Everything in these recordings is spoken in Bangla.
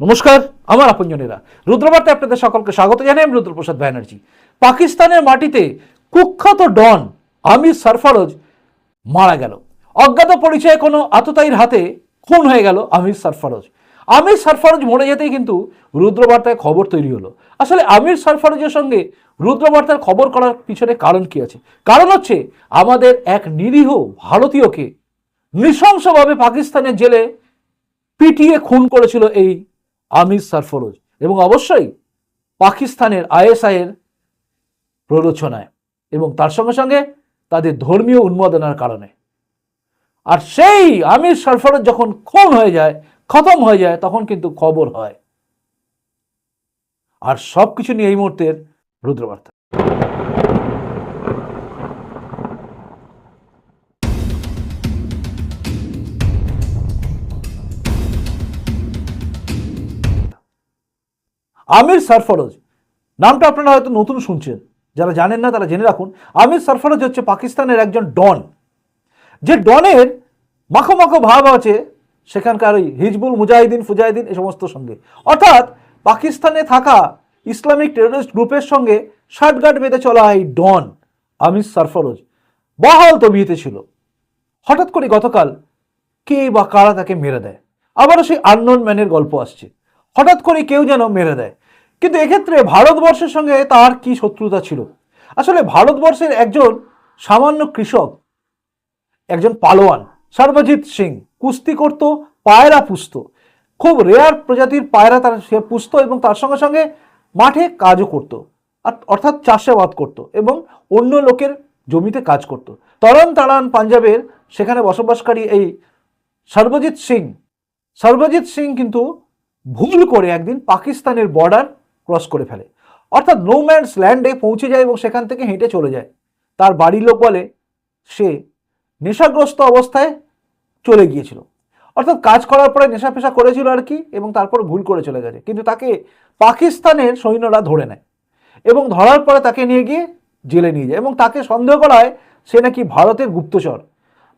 নমস্কার, আমার আপনজনেরা। রুদ্রবার্তায় আপনাদের সকলকে স্বাগত জানাই আমি রুদ্রপ্রসাদ ব্যানার্জি। পাকিস্তানের মাটিতে কুখ্যাত ডন আমির সরফরোজ মারা গেল। অজ্ঞাত পরিচয়ে কোনো আততায়ীর হাতে খুন হয়ে গেল আমির সরফরোজ। আমির সরফরোজ মরে যেতেই কিন্তু রুদ্রবার্তায় খবর তৈরি হলো। আসলে আমির সরফরোজের সঙ্গে রুদ্রবার্তার খবর করার পিছনে কারণ কি আছে? কারণ হচ্ছে আমাদের এক নিরীহ ভারতীয়কে নৃশংসভাবে পাকিস্তানের জেলে পিটিয়ে খুন করেছিল এই আমির সরফরোজ এবং অবশ্যই পাকিস্তানের আইএসআইয়ের প্ররোচনায় এবং তার সঙ্গে সঙ্গে তাদের ধর্মীয় উন্মাদনার কারণে। আর সেই আমির সরফরোজ যখন খুন হয়ে যায়, খতম হয়ে যায়, তখন কিন্তু খবর হয়। আর সব কিছু নিয়ে এই মুহূর্তের রুদ্রবার্তা। আমির সরফরোজ, নামটা আপনারা হয়তো নতুন শুনছেন, যারা জানেন না তারা জেনে রাখুন, আমির সরফরোজ হচ্ছে পাকিস্তানের একজন ডন। যে ডনের মাখো মাখো ভাব আছে সেখানকার ওই হিজবুল মুজাহিদিন, ফুজাহিদিন এই সমস্ত সঙ্গে। অর্থাৎ পাকিস্তানে থাকা ইসলামিক টেররিস্ট গ্রুপের সঙ্গে শার্টগার্ড বেঁধে চলা এই ডন, আমির সরফরোজ, বহাল তবিয়েতে ছিল। হঠাৎ করে গতকাল কে বা কারা তাকে মেরে দেয়? আবারও সেই আননোন ম্যানের গল্প আসছে। হঠাৎ করে কেউ যেন মেরে দেয়। কিন্তু এক্ষেত্রে ভারতবর্ষের সঙ্গে তার কি শত্রুতা ছিল? আসলে ভারতবর্ষের একজন সামান্য কৃষক, একজন পালোয়ান, সর্বজিৎ সিং, কুস্তি করত, পায়রা পুষত। খুব রেয়ার প্রজাতির পায়রা তার, সে পুষত এবং তার সঙ্গে সঙ্গে মাঠে কাজও করত, আর- অর্থাৎ চাষাবাদ করত এবং অন্য লোকের জমিতে কাজ করত। তরণ তাড়ান পাঞ্জাবের সেখানে বসবাসকারী এই সর্বজিৎ সিং সর্বজিৎ সিং কিন্তু ভুল করে একদিন পাকিস্তানের বর্ডার ক্রস করে ফেলে। অর্থাৎ নো ম্যানস ল্যান্ডে পৌঁছে যায় এবং সেখান থেকে হেঁটে চলে যায়। তার বাড়ির লোক বলে, সে নেশাগ্রস্ত অবস্থায় চলে গিয়েছিল। অর্থাৎ কাজ করার পরে নেশা পেশা করেছিল আর কি এবং তারপর ভুল করে চলে গেছে। কিন্তু তাকে পাকিস্তানের সৈন্যরা ধরে নেয় এবং ধরার পরে তাকে নিয়ে গিয়ে জেলে নিয়ে যায় এবং তাকে সন্দেহ করা হয় সে নাকি ভারতের গুপ্তচর।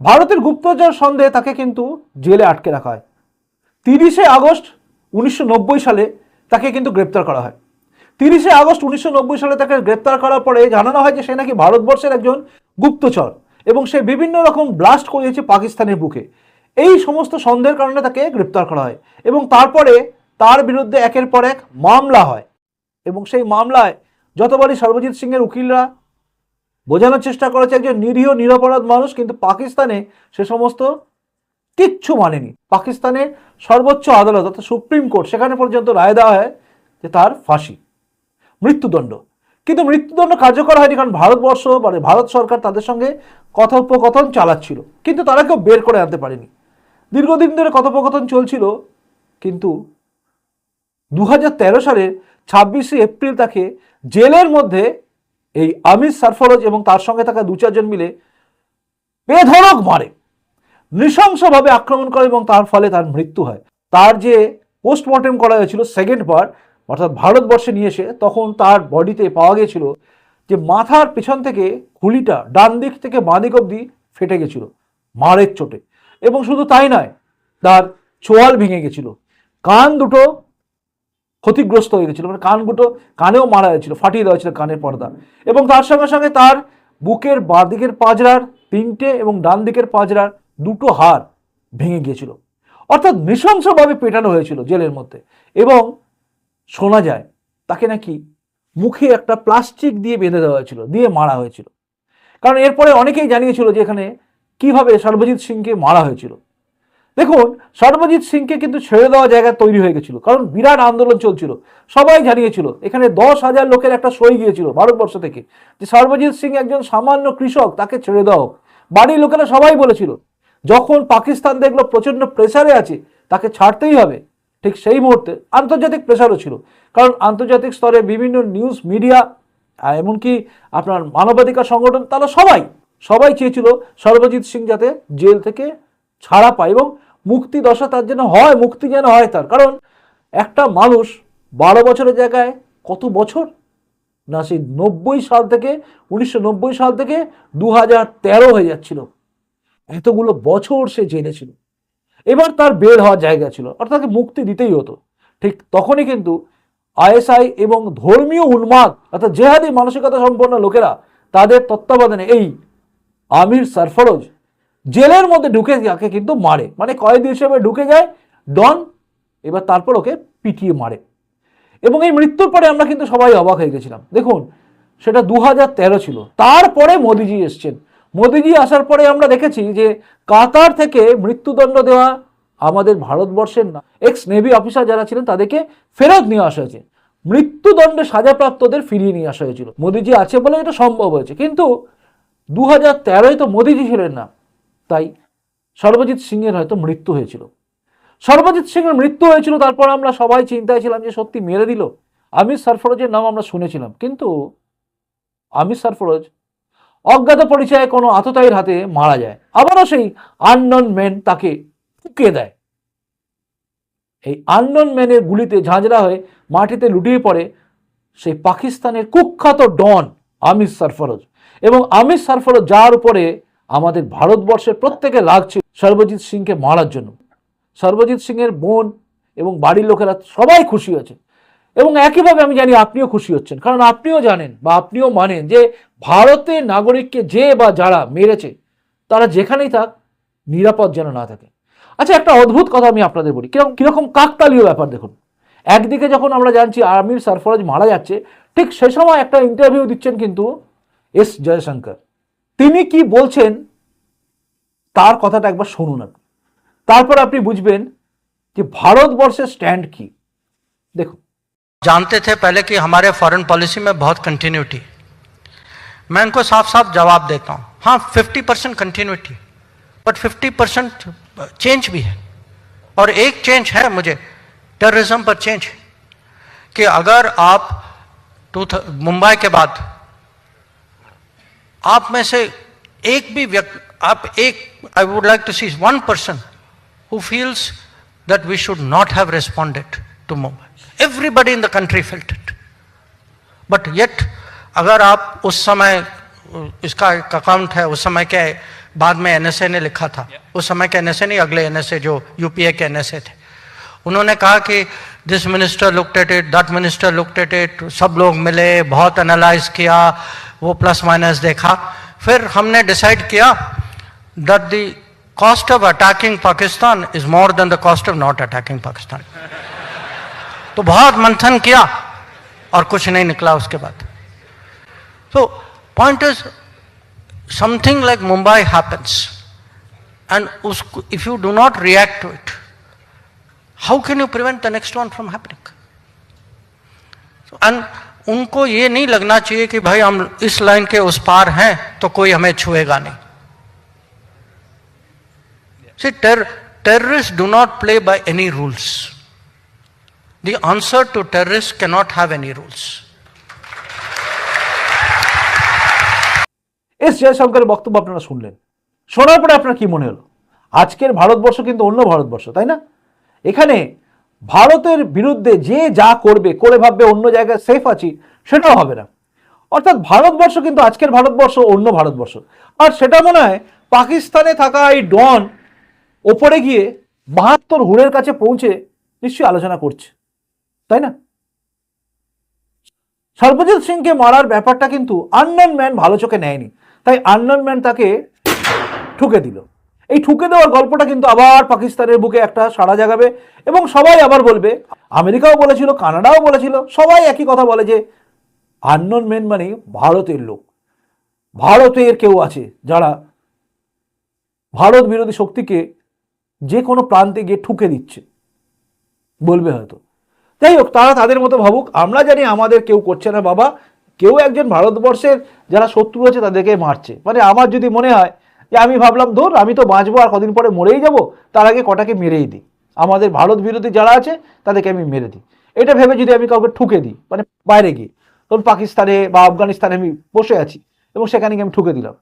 ভারতের গুপ্তচর সন্দেহে তাকে কিন্তু জেলে আটকে রাখা হয়। তিরিশে আগস্ট উনিশশো নব্বই সালে তাকে কিন্তু গ্রেপ্তার করা হয়। তিরিশে আগস্ট উনিশশো নব্বই সালে তাকে গ্রেপ্তার করার পরে জানানো হয় যে সে নাকি ভারতবর্ষের একজন গুপ্তচর এবং সে বিভিন্ন রকম ব্লাস্ট করিয়েছে পাকিস্তানের বুকে। এই সমস্ত সন্দেহের কারণে তাকে গ্রেপ্তার করা হয় এবং তারপরে তার বিরুদ্ধে একের পর এক মামলা হয় এবং সেই মামলায় যতবারই সর্বজিৎ সিংয়ের উকিলরা বোঝানোর চেষ্টা করেছে একজন নিরীহ, নিরপরাধ মানুষ কিন্তু পাকিস্তানে সে সমস্ত কিচ্ছু মানেনি। পাকিস্তানের সর্বোচ্চ আদালত অর্থাৎ সুপ্রিম কোর্ট, সেখানে পর্যন্ত রায় দেওয়া হয় যে তার ফাঁসি, মৃত্যুদণ্ড। কিন্তু মৃত্যুদণ্ড কার্যকর হয়নি কারণ ভারতবর্ষ মানে ভারত সরকার তাদের সঙ্গে কথোপকথন চালাচ্ছিল। কিন্তু তারা কেউ বের করে আনতে পারেনি। দীর্ঘদিন ধরে কথোপকথন চলছিল, কিন্তু দু হাজার তেরো সালের ছাব্বিশে এপ্রিল তাকে জেলের মধ্যে এই আমির সারফরোজ এবং তার সঙ্গে থাকা দু চারজন মিলে বেধড়ক মারে। নৃশংসভাবে আক্রমণ করে এবং তার ফলে তার মৃত্যু হয়। তার যে পোস্টমর্টেম করা হয়েছিল সেকেন্ড বার অর্থাৎ ভারতবর্ষে নিয়ে এসে, তখন তার বডিতে পাওয়া গিয়েছিল যে মাথার পেছন থেকে খুলিটা ডান দিক থেকে বাঁ দিক অবধি ফেটে গেছিল, মারের চোটে। এবং শুধু তাই নয়, তার চোয়াল ভেঙে গেছিল। কান দুটো ক্ষতিগ্রস্ত হয়ে গেছিল মানে কান দুটো কানেও মারা হয়েছিল ফাটিয়ে দেওয়া হয়েছিল কানের পর্দা। এবং তার সঙ্গে সঙ্গে তার বুকের বাঁ দিকের পাজরার তিনটে এবং ডান দিকের পাজরার দুটো হাড় ভেঙে গিয়েছিল। অর্থাৎ নৃশংসভাবে পেটানো হয়েছিল জেলের মধ্যে। এবং শোনা যায়, তাকে নাকি মুখে একটা প্লাস্টিক দিয়ে বেঁধে দেওয়া হয়েছিল, দিয়ে মারা হয়েছিল। কারণ এরপরে অনেকেই জানিয়েছিল যে এখানে কীভাবে সর্বজিৎ সিংকে মারা হয়েছিল। দেখুন, সর্বজিৎ সিংকে কিন্তু ছেড়ে দেওয়া জায়গা তৈরি হয়ে গেছিল, কারণ বিরাট আন্দোলন চলছিল। সবাই জানিয়েছিল, এখানে দশ হাজার লোকের একটা সই গিয়েছিল ভারতবর্ষ থেকে, যে সর্বজিৎ সিং একজন সামান্য কৃষক, তাকে ছেড়ে দাও বাড়ির লোকেরা সবাই বলেছিল যখন পাকিস্তান দেখল প্রচণ্ড প্রেসারে আছে, তাকে ছাড়তেই হবে। ঠিক সেই মুহূর্তে আন্তর্জাতিক প্রেসারও ছিল। কারণ আন্তর্জাতিক স্তরে বিভিন্ন নিউজ মিডিয়া এমনকি আপনার মানবাধিকার সংগঠন, তারা সবাই সবাই চেয়েছিল সর্বজিৎ সিং যাতে জেল থেকে ছাড়া পায় এবং মুক্তি দশা তার যেন হয়, মুক্তি যেন হয় তার। কারণ একটা মানুষ বারো বছরের জায়গায় কত বছর? না, সেই নব্বই সাল থেকে, উনিশশো নব্বই সাল থেকে দু হাজার তেরো হয়ে যাচ্ছিল। এতগুলো বছর সে জেলে ছিল। এবার তার বের হওয়ার জায়গা ছিল, অর্থাৎ তাকে মুক্তি দিতেই হতো। ঠিক তখনই কিন্তু আইএসআই এবং ধর্মীয় উন্মাদ, অর্থাৎ জেহাদি মানসিকতা সম্পন্ন লোকেরা তাদের তত্ত্বাবধানে এই আমির সরফরোজ জেলের মধ্যে ঢুকে যাকে কিন্তু মারে। মানে কয়েদি হিসেবে ঢুকে যায়, ডন, এবার তারপর ওকে পিটিয়ে মারে। এবং এই মৃত্যুর পরে আমরা কিন্তু সবাই অবাক হয়ে গেছিলাম। দেখুন, সেটা দু হাজার তেরো ছিল। তারপরে মোদিজি এসছেন। মোদিজি আসার পরে আমরা দেখেছি যে কাতার থেকে মৃত্যুদণ্ড দেওয়া আমাদের ভারতবর্ষের না। এক্স নেভি অফিসার যারা ছিলেন, তাদেরকে ফেরত নিয়ে আসা হয়েছে। মৃত্যুদণ্ডে সাজাপ্রাপ্তদের ফিরিয়ে নিয়ে আসা হয়েছিল। মোদিজি আছে বলে এটা সম্ভব হয়েছে। কিন্তু দু হাজার তো মোদিজি ছিলেন না। তাই সর্বজিৎ সিংয়ের হয়তো মৃত্যু হয়েছিল। সর্বজিৎ সিংয়ের মৃত্যু হয়েছিল, তারপর আমরা সবাই চিন্তায় ছিলাম যে সত্যি মেরে দিল। আমির সরফরোজের নাম আমরা শুনেছিলাম। কিন্তু আমির সরফরোজ অজ্ঞাত পরিচয়ে কোনো আততায়ীর হাতে মারা যায়। আবারও সেই আননন ম্যান তাকে ফুকিয়ে দেয়। এই আননন ম্যানের গুলিতে ঝাঁঝরা হয়ে মাটিতে লুটিয়ে পড়ে সেই পাকিস্তানের কুখ্যাত ডন আমির সরফরোজ। এবং আমির সরফরোজ যার উপরে আমাদের ভারতবর্ষের প্রত্যেকে লাগছে সর্বজিৎ সিংকে মারার জন্য। সর্বজিৎ সিংয়ের বোন এবং বাড়ির লোকেরা সবাই খুশি আছে এবং একইভাবে আমি জানি আপনিও খুশি হচ্ছেন। কারণ আপনিও জানেন বা আপনিও মানেন যে ভারতের নাগরিককে যে বা যারা মেরেছে, তারা যেখানেই থাক, নিরাপদ যেন না থাকে। আচ্ছা একটা অদ্ভুত কথা আমি আপনাদের বলি। কীরকম কীরকম কাকতালীয় ব্যাপার দেখুন। একদিকে যখন আমরা জানছি আমির সরফরাজ মারা যাচ্ছে, ঠিক সে সময় একটা ইন্টারভিউ দিচ্ছেন কিন্তু এস জয়শঙ্কর। তিনি কি বলছেন, তার কথাটা একবার শুনুন আপনি। তারপর আপনি বুঝবেন যে ভারতবর্ষের স্ট্যান্ড কি। দেখুন जानते थे पहले कि हमारे फॉरेन पॉलिसी में बहुत कंटिन्यूटी मैं इनको साफ़ साफ़ जवाब देता हूँ। हाँ 50 percent continuity but 50 percent change भी है। और एक चेंज है मुझे टेररिज्म पर चेंज कि अगर आप टू मुंबई के बाद आप में से एक भी व्यक्ति आप एक I would like to see one person who feels that we should not have responded to Mumbai. Everybody in the country felt it. But yet, अगर आप उस समय इसका अकाउंट है उस समय के बाद में एनएसए ने लिखा था yeah. उस समय के एनएसए नहीं अगले एनएसए जो यूपीए के एनएसए थे उन्होंने कहा कि this minister looked at it that minister looked at it सब लोग मिले बहुत एनालाइज किया वो प्लस माइनस देखा फिर हमने डिसाइड किया that the cost of attacking Pakistan is more than the cost of not attacking Pakistan. तो बहुत मंथन किया और कुछ नहीं निकला उसके बाद। तो point is something like Mumbai happens and उसको if you do not react to it how can you prevent the next one from happening and उनको ये नहीं लगना चाहिए कि भाई हम इस लाइन के उस पार हैं तो कोई हमें छुएगा नहीं। See, ter- terrorists do not play by any. The answer to terrorists cannot have any rules. S জয়শঙ্করের বক্তব্য আপনারা শুনলেন। শোনার পরে আপনার কি মনে হলো? আজকের ভারতবর্ষ কিন্তু অন্য ভারতবর্ষ, তাই না? এখানে ভারতের বিরুদ্ধে যে যা করবে, করে ভাববে, অন্য জায়গায় সেফ আছি, সেটাও হবে না। অর্থাৎ ভারতবর্ষ কিন্তু আজকের ভারতবর্ষ অন্য ভারতবর্ষ। আর সেটা মনে হয় পাকিস্তানে থাকা এই ডন ওপরে গিয়ে বাহাত্তর হুড়ের কাছে পৌঁছে নিশ্চয়ই আলোচনা করছে। তাই না? সর্বজিৎ সিংকে মারার ব্যাপারটা কিন্তু আননন ম্যান ভালো চোখে নেয়নি। তাই আননন ম্যান তাকে ঠুকে দিল। এই ঠুকে দেওয়ার গল্পটা কিন্তু আবার পাকিস্তানের বুকে একটা সাড়া জাগাবে এবং সবাই আবার বলবে, আমেরিকাও বলেছিল, কানাডাও বলেছিল, সবাই একই কথা বলে যে আননন ম্যান মানে ভারতের লোক। ভারতের কেউ আছে যারা ভারত বিরোধী শক্তিকে যে কোনো প্রান্তে গিয়ে ঠুকে দিচ্ছে। বলবে হয়তো। যাই হোক তারা তাদের মতো ভাবুক। আমরা জানি আমাদের কেউ করছে না, বাবা। কেউ একজন ভারতবর্ষের যারা শত্রু আছে তাদেরকে মারছে। মানে আমার যদি মনে হয় যে, আমি ভাবলাম, ধর, আমি তো বাঁচবো আর কদিন পরে মরেই যাব, তার আগে কটাকে মেরেই দিই। আমাদের ভারত বিরোধী যারা আছে, তাদেরকে আমি মেরে দিই। এটা ভেবে যদি আমি কাউকে ঠুকে দিই মানে বাইরে গিয়ে, ধরুন পাকিস্তানে বা আফগানিস্তানে আমি বসে আছি এবং সেখানে গিয়ে আমি ঠুকে দিলাম।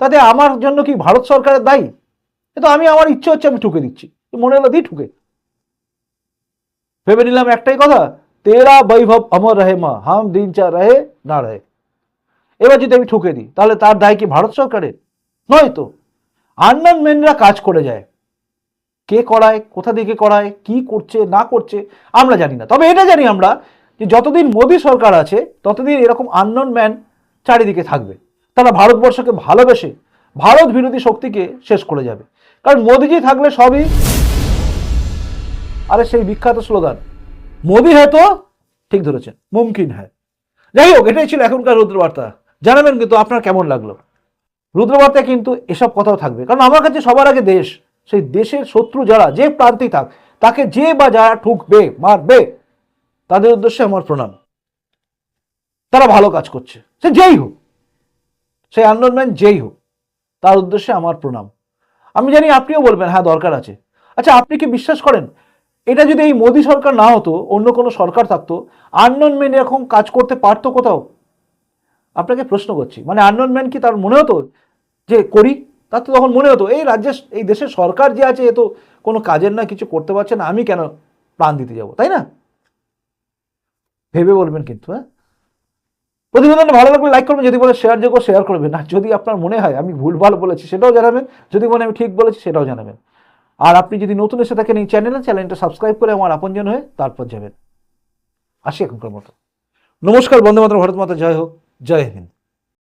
তাতে আমার জন্য কি ভারত সরকারের দায়ী? এ তো আমি, আমার ইচ্ছে হচ্ছে আমি ঠুকে দিচ্ছি। মনে হলো দিই ঠুকে। ভেবে নিলাম একটাই কথা, তেরা বৈভব অমর রহে মা, হাম দিন চা রহে না রহে। এবার যদি আমি ঠুকে দিই, তাহলে তার দায় কি ভারত সরকারের? নয় তো। আন্নান মেনরা কাজ করে যায়। কে করায়, কোথা থেকে করায়, কি করছে, না করছে, আমরা জানি না। তবে এটা জানি আমরা যে যতদিন মোদী সরকার আছে, ততদিন এরকম আননোন ম্যান চারিদিকে থাকবে। তারা ভারতবর্ষকে ভালোবেসে ভারত বিরোধী শক্তিকে শেষ করে যাবে। কারণ মোদিজি থাকলে সবই আরে সেই বিখ্যাত স্লোগান, মোদি হ্যাঁ তো? ঠিক ধরেছেন, মুমকিন হ্যাঁ যাই হোক, এটাই ছিল এখনকার রুদ্রবার্তা। জানাবেন কিন্তু আপনার কেমন লাগল? রুদ্রবার্তায় কিন্তু এসব কথাও থাকবে। কারণ আমার কাছে সবার আগে দেশ, সেই দেশের শত্রু যারা, যে প্রান্তেই থাক, তাকে যে বা যারা ঠুকবে, মারবে, তাদের উদ্দেশ্যে আমার প্রণাম। তারা ভালো কাজ করছে। সে যেই হোক সেই আন্দোলন যেই হোক, তার উদ্দেশ্যে আমার প্রণাম। আমি জানি আপনিও বলবেন হ্যাঁ দরকার আছে। আচ্ছা আপনি কি বিশ্বাস করেন এটা যদি এই মোদী সরকার না হতো, অন্য কোনো সরকার থাকতো, আননোন ম্যান এরকম কাজ করতে পারতো কোথাও? আপনাকে প্রশ্ন করছি মানে আননোন ম্যান কি তার মনে হতো যে করি? তার তো তখন মনে হতো, এই রাজ্যের এই দেশের সরকার যে আছে এ তো কোনো কাজের না কিছু করতে পারছে না, আমি কেন প্রাণ দিতে যাব, তাই না? ভেবে বলবেন কিন্তু হ্যাঁ? প্রতিবেদনটা ভালো লাগলে লাইক করবেন, যদি বলে শেয়ার যোগ্য শেয়ার করবেন। আর যদি আপনার মনে হয়, আমি ভুলভাল বলেছি, সেটাও জানাবেন, যদি মনে আমি ঠিক বলেছি, সেটাও জানাবেন। আর আপনি যদি নতুন এসে থাকেন এই চ্যানেলে, চ্যানেলটা সাবস্ক্রাইব করে আমার আপনজন হয়ে তারপর যাবেন। আসি এখনকার মতো। নমস্কার, বন্দে মাতরম, ভারত মাতা, জয় হোক। জয় হিন্দ।